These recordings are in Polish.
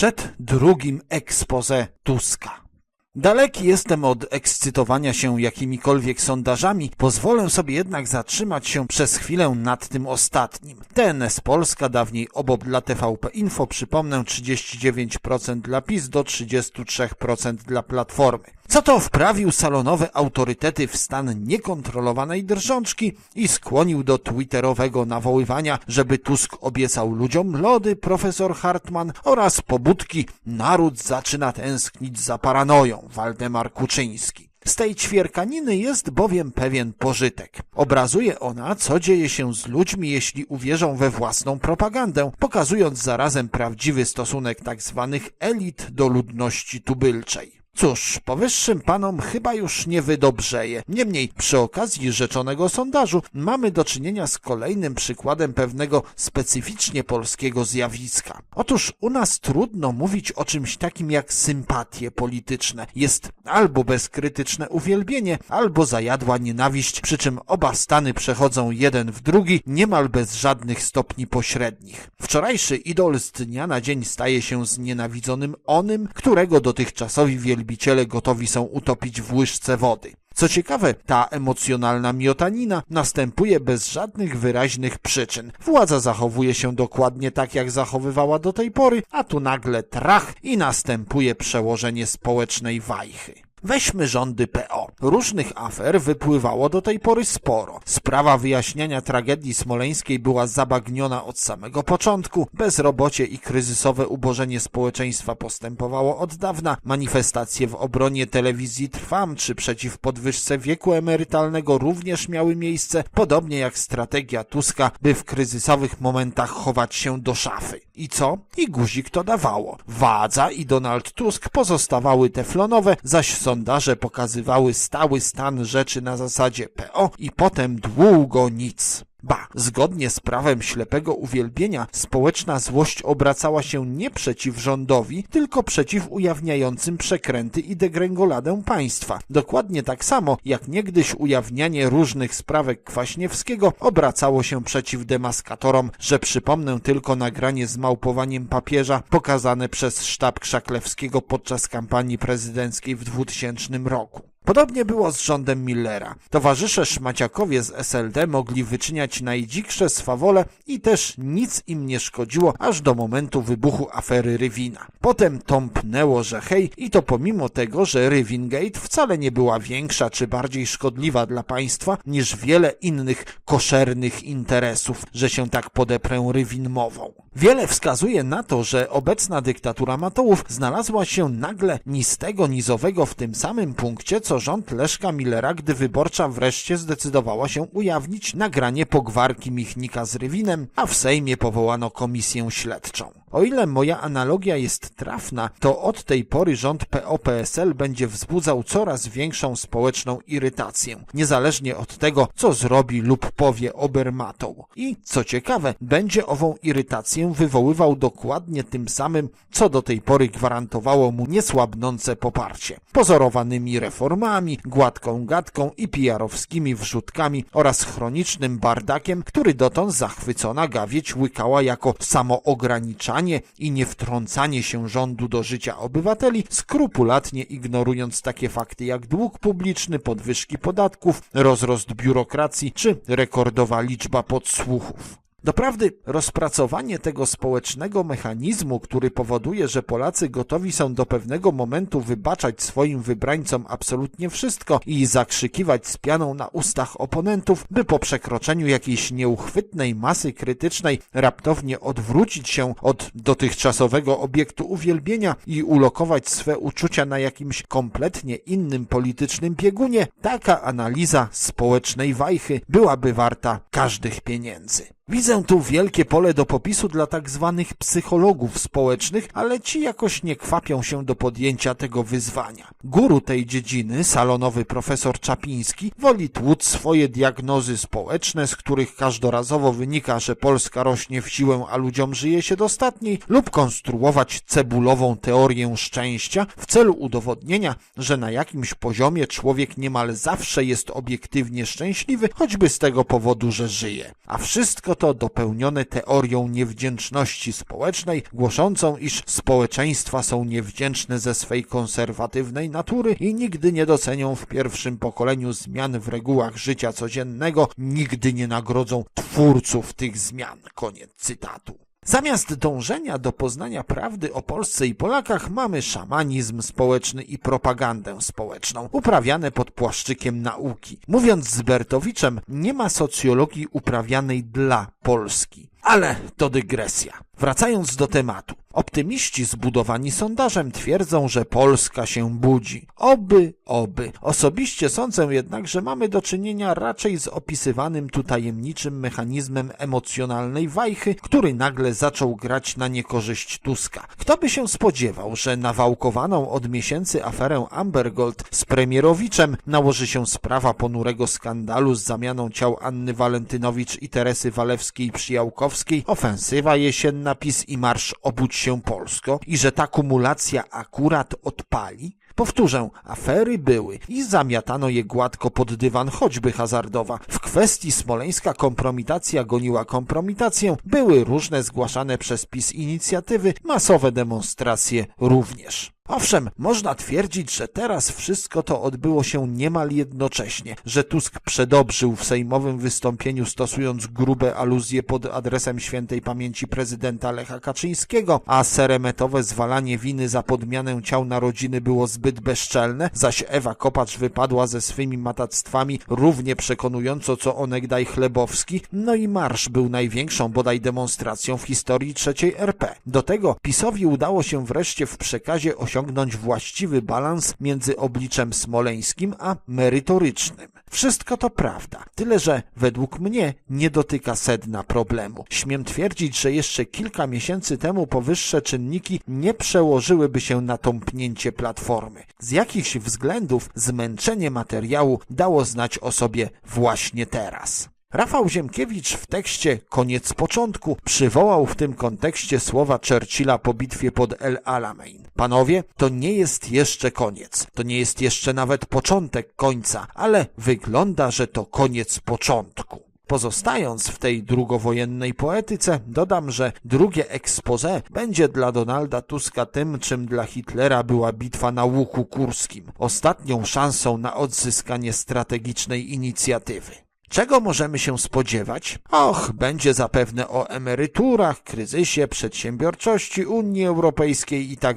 przed drugim expose Tuska. Daleki jestem od ekscytowania się jakimikolwiek sondażami, pozwolę sobie jednak zatrzymać się przez chwilę nad tym ostatnim. TNS Polska, dawniej OBOB dla TVP Info, przypomnę 39% dla PiS do 33% dla Platformy. Co to wprawił salonowe autorytety w stan niekontrolowanej drżączki i skłonił do twitterowego nawoływania, żeby Tusk obiecał ludziom lody, profesor Hartman oraz pobudki naród zaczyna tęsknić za paranoją, Waldemar Kuczyński. Z tej ćwierkaniny jest bowiem pewien pożytek. Obrazuje ona, co dzieje się z ludźmi, jeśli uwierzą we własną propagandę, pokazując zarazem prawdziwy stosunek tzw. elit do ludności tubylczej. Cóż, powyższym panom chyba już nie wydobrzeje. Niemniej, przy okazji rzeczonego sondażu mamy do czynienia z kolejnym przykładem pewnego specyficznie polskiego zjawiska. Otóż u nas trudno mówić o czymś takim jak sympatie polityczne. Jest albo bezkrytyczne uwielbienie, albo zajadła nienawiść, przy czym oba stany przechodzą jeden w drugi niemal bez żadnych stopni pośrednich. Wczorajszy idol z dnia na dzień staje się znienawidzonym onym, którego dotychczasowi wielbiciele gotowi są utopić w łyżce wody. Co ciekawe, ta emocjonalna miotanina następuje bez żadnych wyraźnych przyczyn. Władza zachowuje się dokładnie tak, jak zachowywała do tej pory, a tu nagle trach i następuje przełożenie społecznej wajchy. Weźmy rządy PO. Różnych afer wypływało do tej pory sporo. Sprawa wyjaśniania tragedii smoleńskiej była zabagniona od samego początku. Bezrobocie i kryzysowe ubożenie społeczeństwa postępowało od dawna. Manifestacje w obronie telewizji Trwam czy przeciw podwyżce wieku emerytalnego również miały miejsce, podobnie jak strategia Tuska, by w kryzysowych momentach chować się do szafy. I co? I guzik to dawało. Wadza i Donald Tusk pozostawały teflonowe, zaś sondaże pokazywały stały stan rzeczy na zasadzie PO i potem długo nic. Ba, zgodnie z prawem ślepego uwielbienia, społeczna złość obracała się nie przeciw rządowi, tylko przeciw ujawniającym przekręty i degrengoladę państwa. Dokładnie tak samo, jak niegdyś ujawnianie różnych sprawek Kwaśniewskiego obracało się przeciw demaskatorom, że przypomnę tylko nagranie z małpowaniem papieża pokazane przez sztab Krzaklewskiego podczas kampanii prezydenckiej w 2000 roku. Podobnie było z rządem Millera. Towarzysze szmaciakowie z SLD mogli wyczyniać najdziksze swawole i też nic im nie szkodziło aż do momentu wybuchu afery Rywina. Potem tąpnęło, że hej i to pomimo tego, że Rywingate wcale nie była większa czy bardziej szkodliwa dla państwa niż wiele innych koszernych interesów, że się tak podeprę Rywin mową. Wiele wskazuje na to, że obecna dyktatura Matołów znalazła się nagle nistego nizowego w tym samym punkcie, co rząd Leszka Millera, gdy wyborcza wreszcie zdecydowała się ujawnić nagranie pogwarki Michnika z Rywinem, a w Sejmie powołano komisję śledczą. O ile moja analogia jest trafna, to od tej pory rząd PO-PSL będzie wzbudzał coraz większą społeczną irytację, niezależnie od tego, co zrobi lub powie Obermatą. I, co ciekawe, będzie ową irytację wywoływał dokładnie tym samym, co do tej pory gwarantowało mu niesłabnące poparcie. Pozorowanymi reformami, gładką gadką i PR-owskimi wrzutkami oraz chronicznym bardakiem, który dotąd zachwycona gawieć łykała jako samoograniczanie i niewtrącanie się rządu do życia obywateli, skrupulatnie ignorując takie fakty jak dług publiczny, podwyżki podatków, rozrost biurokracji czy rekordowa liczba podsłuchów. Doprawdy, rozpracowanie tego społecznego mechanizmu, który powoduje, że Polacy gotowi są do pewnego momentu wybaczać swoim wybrańcom absolutnie wszystko i zakrzykiwać z pianą na ustach oponentów, by po przekroczeniu jakiejś nieuchwytnej masy krytycznej raptownie odwrócić się od dotychczasowego obiektu uwielbienia i ulokować swe uczucia na jakimś kompletnie innym politycznym biegunie, taka analiza społecznej wajchy byłaby warta każdych pieniędzy. Widzę tu wielkie pole do popisu dla tak zwanych psychologów społecznych, ale ci jakoś nie kwapią się do podjęcia tego wyzwania. Guru tej dziedziny, salonowy profesor Czapiński, woli tłuc swoje diagnozy społeczne, z których każdorazowo wynika, że Polska rośnie w siłę, a ludziom żyje się dostatniej, lub konstruować cebulową teorię szczęścia w celu udowodnienia, że na jakimś poziomie człowiek niemal zawsze jest obiektywnie szczęśliwy, choćby z tego powodu, że żyje. A wszystko to dopełnione teorią niewdzięczności społecznej, głoszącą, iż społeczeństwa są niewdzięczne ze swej konserwatywnej natury i nigdy nie docenią w pierwszym pokoleniu zmian w regułach życia codziennego, nigdy nie nagrodzą twórców tych zmian. Koniec cytatu. Zamiast dążenia do poznania prawdy o Polsce i Polakach mamy szamanizm społeczny i propagandę społeczną, uprawiane pod płaszczykiem nauki. Mówiąc z Bertowiczem, nie ma socjologii uprawianej dla Polski. Ale to dygresja. Wracając do tematu. Optymiści zbudowani sondażem twierdzą, że Polska się budzi. Oby, oby. Osobiście sądzę jednak, że mamy do czynienia raczej z opisywanym tu tajemniczym mechanizmem emocjonalnej wajchy, który nagle zaczął grać na niekorzyść Tuska. Kto by się spodziewał, że na wałkowaną od miesięcy aferę Ambergold z premierowiczem nałoży się sprawa ponurego skandalu z zamianą ciał Anny Walentynowicz i Teresy Walewskiej-Przyjałkowskiej, ofensywa jesienna PiS i marsz Obudź się Polsko i że ta kumulacja akurat odpali? Powtórzę, afery były i zamiatano je gładko pod dywan, choćby hazardowa. W kwestii smoleńska kompromitacja goniła kompromitację, były różne zgłaszane przez PiS inicjatywy, masowe demonstracje również. Owszem, można twierdzić, że teraz wszystko to odbyło się niemal jednocześnie, że Tusk przedobrzył w sejmowym wystąpieniu stosując grube aluzje pod adresem świętej pamięci prezydenta Lecha Kaczyńskiego, a seremetowe zwalanie winy za podmianę ciał na rodziny było zbyt bezczelne, zaś Ewa Kopacz wypadła ze swymi matactwami równie przekonująco co onegdaj Chlebowski, no i marsz był największą bodaj demonstracją w historii trzeciej RP. Do tego PiSowi udało się wreszcie w przekazie osiągnąć właściwy balans między obliczem smoleńskim a merytorycznym. Wszystko to prawda, tyle że według mnie nie dotyka sedna problemu. Śmiem twierdzić, że jeszcze kilka miesięcy temu powyższe czynniki nie przełożyłyby się na tąpnięcie platformy. Z jakichś względów zmęczenie materiału dało znać o sobie właśnie teraz. Rafał Ziemkiewicz w tekście Koniec początku przywołał w tym kontekście słowa Churchilla po bitwie pod El Alamein. Panowie, to nie jest jeszcze koniec. To nie jest jeszcze nawet początek końca, ale wygląda, że to koniec początku. Pozostając w tej drugowojennej poetyce, dodam, że drugie expose będzie dla Donalda Tuska tym, czym dla Hitlera była bitwa na Łuku Kurskim, ostatnią szansą na odzyskanie strategicznej inicjatywy. Czego możemy się spodziewać? Och, będzie zapewne o emeryturach, kryzysie, przedsiębiorczości Unii Europejskiej i tak.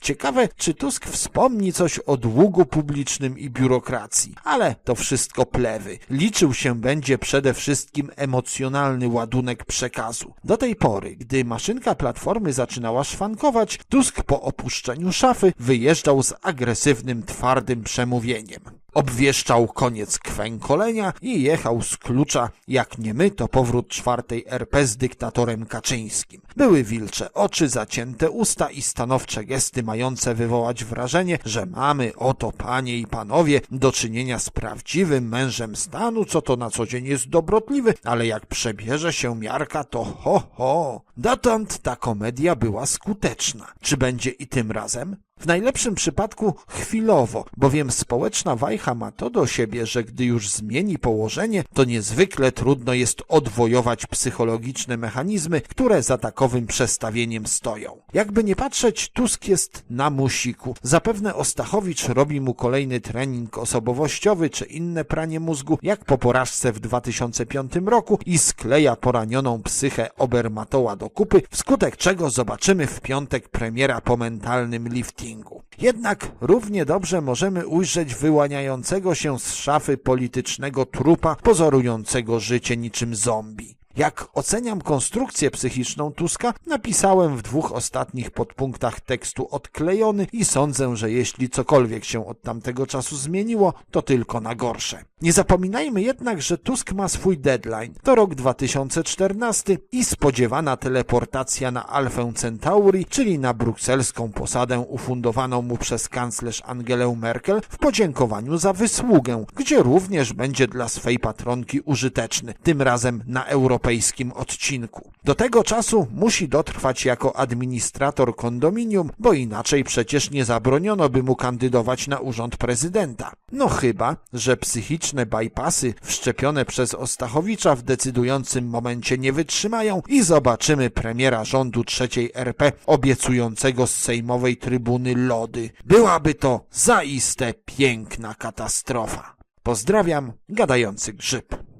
Ciekawe, czy Tusk wspomni coś o długu publicznym i biurokracji. Ale to wszystko plewy. Liczył się będzie przede wszystkim emocjonalny ładunek przekazu. Do tej pory, gdy maszynka Platformy zaczynała szwankować, Tusk po opuszczeniu szafy wyjeżdżał z agresywnym, twardym przemówieniem. Obwieszczał koniec kwękolenia i jechał z klucza, jak nie my, to powrót czwartej RP z dyktatorem Kaczyńskim. Były wilcze oczy, zacięte usta i stanowcze gesty mające wywołać wrażenie, że mamy, oto panie i panowie, do czynienia z prawdziwym mężem stanu, co to na co dzień jest dobrotliwy, ale jak przebierze się miarka, to ho, ho. Dotąd ta komedia była skuteczna. Czy będzie i tym razem? W najlepszym przypadku chwilowo, bowiem społeczna wajcha ma to do siebie, że gdy już zmieni położenie, to niezwykle trudno jest odwojować psychologiczne mechanizmy, które za takowym przestawieniem stoją. Jakby nie patrzeć, Tusk jest na musiku. Zapewne Ostachowicz robi mu kolejny trening osobowościowy czy inne pranie mózgu, jak po porażce w 2005 roku i skleja poranioną psychę Obermatoła do kupy, wskutek czego zobaczymy w piątek premiera po mentalnym liftingu. Jednak równie dobrze możemy ujrzeć wyłaniającego się z szafy politycznego trupa pozorującego życie niczym zombie. Jak oceniam konstrukcję psychiczną Tuska, napisałem w dwóch ostatnich podpunktach tekstu odklejony i sądzę, że jeśli cokolwiek się od tamtego czasu zmieniło, to tylko na gorsze. Nie zapominajmy jednak, że Tusk ma swój deadline. To rok 2014 i spodziewana teleportacja na Alfę Centauri, czyli na brukselską posadę ufundowaną mu przez kanclerz Angelę Merkel w podziękowaniu za wysługę, gdzie również będzie dla swej patronki użyteczny, tym razem na Europę europejskim odcinku. Do tego czasu musi dotrwać jako administrator kondominium, bo inaczej przecież nie zabroniono by mu kandydować na urząd prezydenta. No chyba, że psychiczne bypassy wszczepione przez Ostachowicza w decydującym momencie nie wytrzymają i zobaczymy premiera rządu trzeciej RP obiecującego z sejmowej trybuny lody. Byłaby to zaiste piękna katastrofa. Pozdrawiam, gadający grzyb.